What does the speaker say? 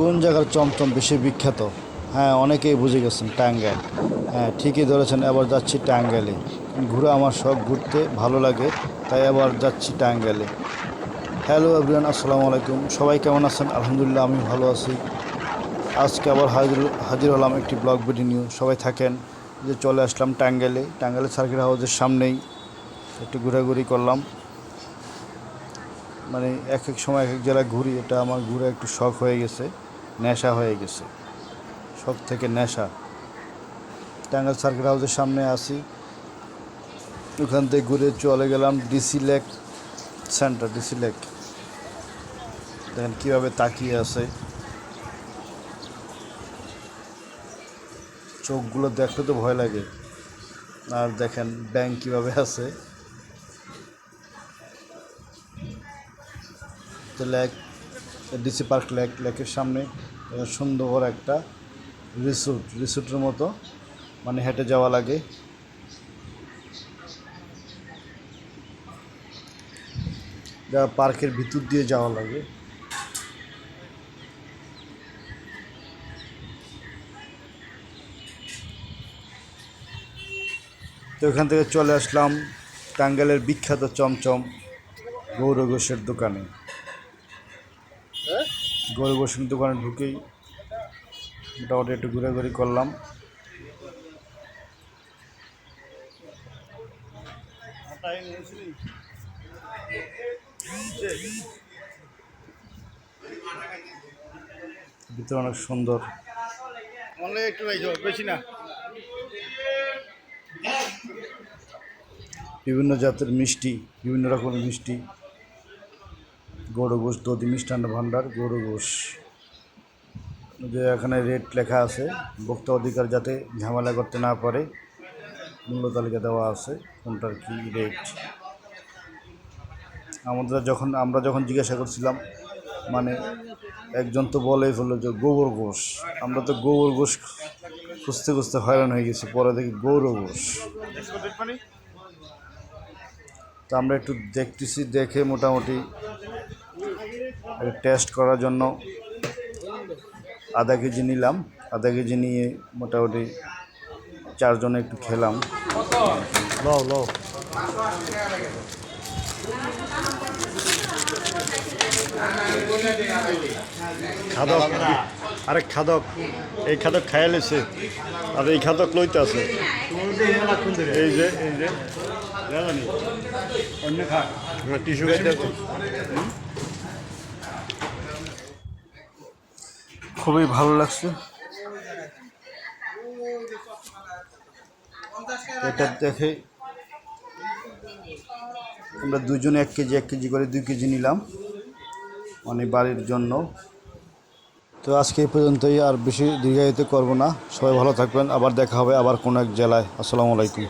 কোন জায়গার চমচম বেশি বিখ্যাত? হ্যাঁ অনেকেই বুঝে গেছেন, টাঙ্গাইল। হ্যাঁ ঠিকই ধরেছেন, এবার যাচ্ছি টাঙ্গাইলে। ঘুরে আমার শখ ঘুরতে ভালো লাগে, তাই এবার যাচ্ছি টাঙ্গাইলে। হ্যালো এভরিওয়ান, আসসালামু আলাইকুম। সবাই কেমন আছেন? আলহামদুলিল্লাহ, আমি ভালো আছি। আজকে আবার হাজির হাজির হলাম একটি ব্লগ ভিডিও নিয়ে। সবাই থাকেন যে চলে আসলাম টাঙ্গাইলে। টাঙ্গাইলে সার্কিট হাউসের সামনেই একটু ঘোরাঘুরি করলাম। মানে এক এক সময় এক এক জেলায় ঘুরি, এটা আমার ঘুরে একটু শখ হয়ে গেছে। নেশা হয়ে গেছে। শখ থেকে নেশা। টাঙ্গাইল সার্কিট হাউসের সামনে আসি ওখান থেকে ঘুরে চলে গেলাম DC lake centre, DC lake. দেখেন কীভাবে তাকিয়ে আছে। চোখগুলো দেখতে তো ভয় লাগে। আর দেখেন ব্যাংক কীভাবে আছে। লেক, ডিসি পার্ক লেক, লেকের সামনে। সুন্দর একটা রিসোর্ট রিসোর্টের মতো। মানে হেঁটে যাওয়া লাগে। যা পার্কের ভিতর দিয়ে যাওয়া লাগে। তো এখান থেকে চলে আসলাম টাঙ্গাইলের বিখ্যাত চমচম গৌর ঘোষের দোকানে। গৌর ঘোষের দোকানে ঢুকেই মোটামুটি একটু ঘোরাঘুরি করলাম। ভিতরে অনেক সুন্দর। একটু বেশি না। বিভিন্ন জাতের মিষ্টি বিভিন্ন রকমের মিষ্টি। গৌড় ঘোষ দধি মিষ্টান্ন ভাণ্ডার গৌড় ঘোষ যে এখানে রেট লেখা আছে, ভোক্তা অধিকার যাতে ঝামেলা করতে না পারে, মূল্য তালিকা দেওয়া আছে, কোনটার কি রেট আমাদের যখন, আমরা যখন জিজ্ঞাসা করছিলাম মানে একজন তো বলেই ফেলল যে গোবর ঘোষ আমরা তো গোবর ঘোষ খুঁজতে খুঁজতে হয়রান হয়ে গেছি, পরে দেখি গৌর ঘোষ তো আমরা একটু দেখতেছি, দেখে মোটামুটি টেস্ট করার জন্য আধা কেজি নিলাম। আধা কেজি নিয়ে মোটামুটি চারজনে একটু খেলাম। লও লও। খাদক। আরেক খাদক এই খাদক খাইয়া লেছে। আর এই খাদক লইতে আছে। এই যে এই যে। অন্য খা টিস্যু খাইতে আছে। খুবই ভালো লাগছে। এটা দেখে আমরা দুজনে এক কেজি এক কেজি করে দুই কেজি নিলাম মানে বাড়ির জন্য। তো আজকে এই পর্যন্তই, আর বেশি দীর্ঘায়িত করব না। সবাই ভালো থাকবেন। আবার দেখা হবে আবার কোনো এক জেলায়। আসসালামু আলাইকুম।